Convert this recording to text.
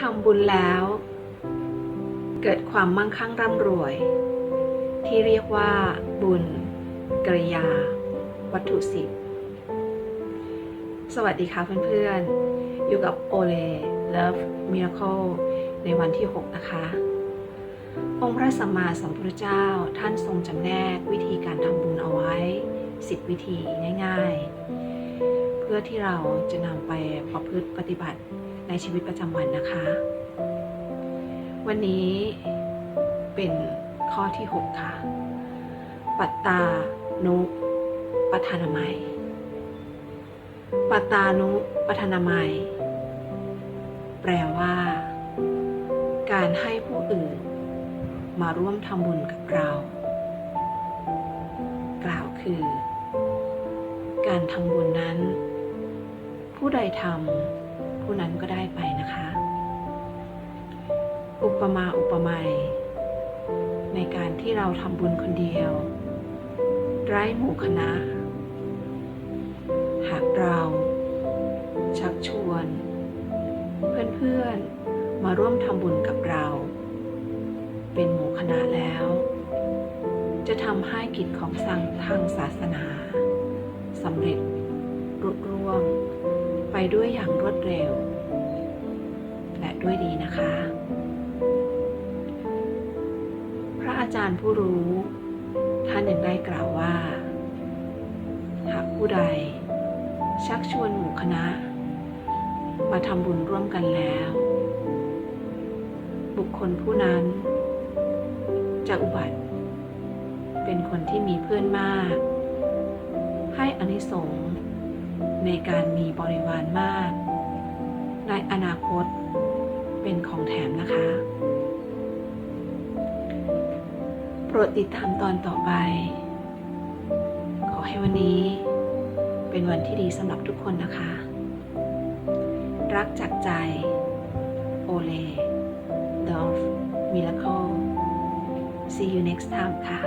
ทำบุญแล้ว เกิดความมั่งคั่งร่ำรวย ที่เรียกว่าบุญกริยา วัตถุสิบสวัสดีค่ะเพื่อนๆ อยู่กับโอเล Love Miracle ในวันที่ 6 นะคะ องค์พระสัมมาสัมพุทธเจ้าท่านทรงจำแนกวิธีการทำบุญเอาไว้ 10 วิธีง่าย ๆ เพื่อที่เราจะนำไปประพฤติปฏิบัติ ในชีวิตประจำวันนะคะ วันนี้เป็นข้อที่ 6 ค่ะ ปัตตานุปทานามัย ปัตตานุปทานามัย แปลว่า การให้ผู้อื่น มาร่วมทำบุญกับเรา กล่าวคือ การทำบุญนั้น ผู้ใดทำ ผู้นั้นก็ได้ไปนะคะ อุปมาอุปไมยในการที่เราทำบุญคนเดียว ไร้หมู่คณะ หากเราชักชวน เพื่อนๆมาร่วมทำบุญกับเรา เป็นหมู่คณะแล้ว จะทำให้กิจของสังทางศาสนาสำเร็จรุร่วง ด้วยอย่างรวดเร็ว และด้วยดีนะคะ พระอาจารย์ผู้รู้ ท่านยังได้กล่าวว่า หากผู้ใด ชักชวนหมู่คณะ มาทำบุญร่วมกันแล้ว บุคคลผู้นั้น จะอุบัติ เป็นคนที่มีเพื่อนมาก ให้อานิสงส์ ในการมีบริวารมาก ในอนาคตเป็นของแถมนะคะ โปรดติดตามตอนต่อไป ขอให้วันนี้เป็นวันที่ดีสำหรับทุกคนนะคะ รักจากใจโอเล Dolph Miracle See you next time ค่ะ